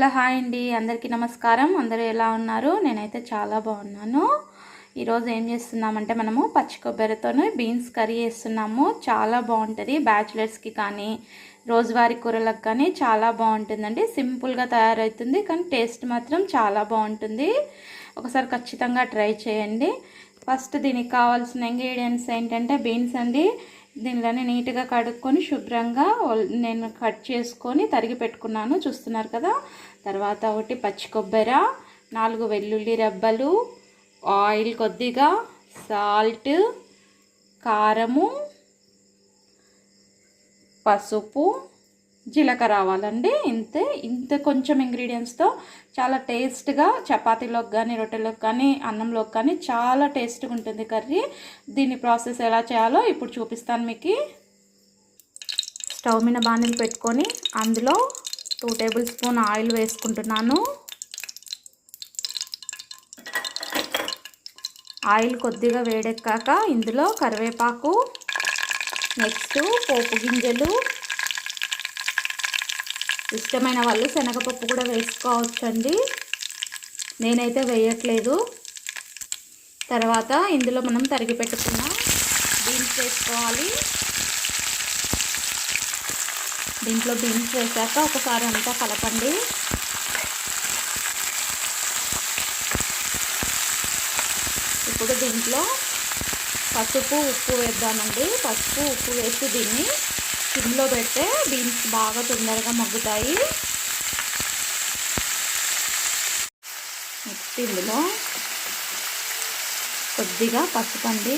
Hello hi అండి. అందరికీ నమస్కారం. అందరూ ఎలా ఉన్నారు? నేనైతే చాలా బాగున్నాను. ఈరోజు ఏం చేస్తున్నామంటే మనము పచ్చి కొబ్బరితోనే బీన్స్ కర్రీ చేస్తున్నాము. చాలా బాగుంటుంది. బ్యాచులర్స్కి కానీ రోజువారీ కూరలకు కానీ చాలా బాగుంటుందండి. సింపుల్గా తయారవుతుంది కానీ టేస్ట్ మాత్రం చాలా బాగుంటుంది. ఒకసారి ఖచ్చితంగా ట్రై చేయండి. ఫస్ట్ దీనికి కావాల్సిన ఇంగ్రీడియంట్స్ ఏంటంటే బీన్స్ అండి. దీనిలోనే నీట్గా కడుక్కొని శుభ్రంగా నేను కట్ చేసుకొని తరిగి పెట్టుకున్నాను. చూస్తున్నారు కదా? తర్వాత ఒకటి పచ్చి కొబ్బరి నాలుగు వెల్లుల్లి రెబ్బలు ఆయిల్ కొద్దిగా సాల్ట్ కారము పసుపు జీలకర్ర రావాలండి ఇంతే ఇంత కొంచెం ఇంగ్రీడియంట్స్తో చాలా టేస్ట్గా చపాతీలోకి కానీ రొట్టెలోకి కానీ అన్నంలోకి కానీ చాలా టేస్ట్గా ఉంటుంది కర్రీ. దీని ప్రాసెస్ ఎలా చేయాలో ఇప్పుడు చూపిస్తాను మీకు. స్టవ్ మీద బాణీలు పెట్టుకొని అందులో టూ టేబుల్ స్పూన్ ఆయిల్ వేసుకుంటున్నాను. ఆయిల్ కొద్దిగా వేడెక్కాక ఇందులో కరివేపాకు నెక్స్ట్ పోపు గింజలు ఇష్టమైన వాళ్ళు శనగపప్పు కూడా వేసుకోవచ్చండి. నేనైతే వేయట్లేదు. తర్వాత ఇందులో మనం తరిగి పెట్టుకున్న బీన్స్ వేసుకోవాలి. దీంట్లో బీన్స్ వేసాక ఒకసారి అంతా కలపండి. ఇప్పుడు దీంట్లో పసుపు ఉప్పు వేద్దామండి. పసుపు ఉప్పు వేసి దీన్ని సిమ్లో పెడితే బీన్స్ బాగా తొందరగా మగ్గుతాయి. నెక్స్ట్ ఇందులో కొద్దిగా పసుపు అండి.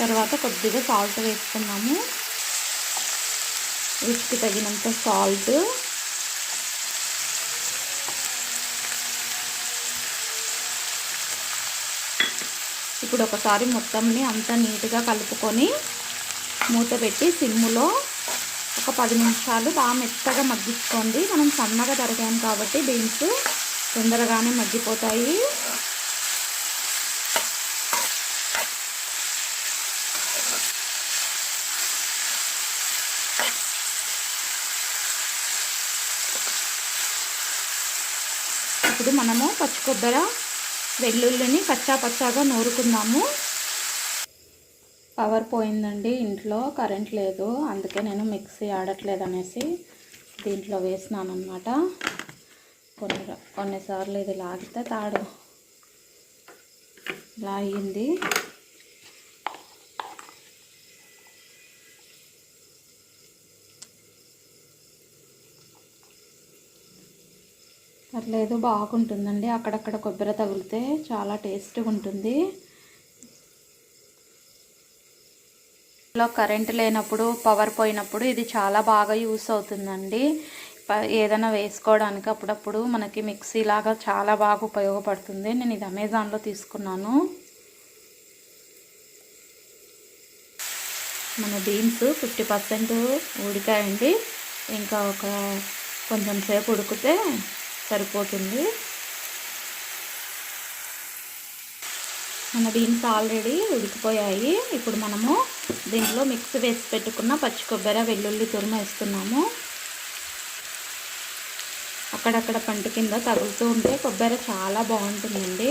తర్వాత కొద్దిగా సాల్ట్ వేసుకున్నాము. రుచికి తగినంత సాల్ట్. ఇప్పుడు ఒకసారి మొత్తంని అంతా నీట్గా కలుపుకొని మూత పెట్టి సిమ్ములో ఒక పది నిమిషాలు బాగా మెత్తగా మగ్గించుకోండి. మనం సన్నగా తరిగాం కాబట్టి బీన్స్ తొందరగానే మగ్గిపోతాయి. ఇప్పుడు మనము పచ్చి కొబ్బరి వెల్లుల్లిని కచ్చా పచ్చాగా నూరుకుందాము పవర్ పోయిందండి ఇంట్లో కరెంట్ లేదు అందుకే నేను మిక్సీ ఆడట్లేదు అనేసి దీంట్లో వేసినాను అనమాట కొన్ని కొన్నిసార్లు ఇది లాగితే తాడు లాగింది. పర్లేదు బాగుంటుందండి. అక్కడక్కడ కొబ్బరి తగిలితే చాలా టేస్ట్గా ఉంటుంది. లో కరెంట్ లేనప్పుడు పవర్ పోయినప్పుడు ఇది చాలా బాగా యూస్ అవుతుందండి. ఏదైనా వేసుకోవడానికి అప్పుడప్పుడు మనకి మిక్సీ లాగా చాలా బాగా ఉపయోగపడుతుంది. నేను ఇది అమెజాన్లో తీసుకున్నాను. మన బీన్స్ ఫిఫ్టీ పర్సెంట్ ఉడికాయండి ఇంకా ఒక కొంచెం సేపు ఉడికితే సరిపోతుంది. మన బీన్స్ ఆల్రెడీ ఉడికిపోయాయి. ఇప్పుడు మనము దీంట్లో మిక్స్ వేసి పెట్టుకున్న పచ్చి కొబ్బరి వెల్లుల్లి తురుము వేస్తున్నాము. అక్కడక్కడ పంట కింద తగులుతూ ఉంటే కొబ్బరి చాలా బాగుంటుందండి.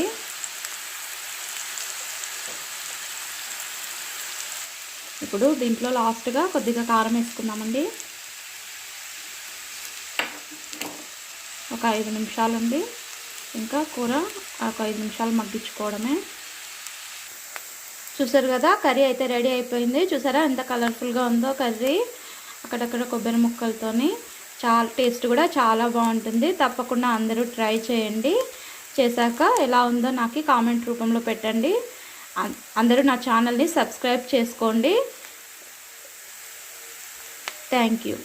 ఇప్పుడు దీంట్లో లాస్ట్గా కొద్దిగా కారం వేసుకుందామండి. ఒక ఐదు నిమిషాలండి. ఇంకా కూర ఒక ఐదు నిమిషాలు మగ్గించుకోవడమే. చూసారు కదా కర్రీ అయితే రెడీ అయిపోయింది. చూసారా ఎంత కలర్ఫుల్గా ఉందో కర్రీ. అక్కడక్కడ కొబ్బరి ముక్కలతోని చాలా టేస్ట్ కూడా చాలా బాగుంటుంది. తప్పకుండా అందరూ ట్రై చేయండి. చేశాక ఎలా ఉందో నాకు కామెంట్ రూపంలో పెట్టండి. అందరూ నా ఛానల్ని సబ్స్క్రైబ్ చేసుకోండి. Thank you.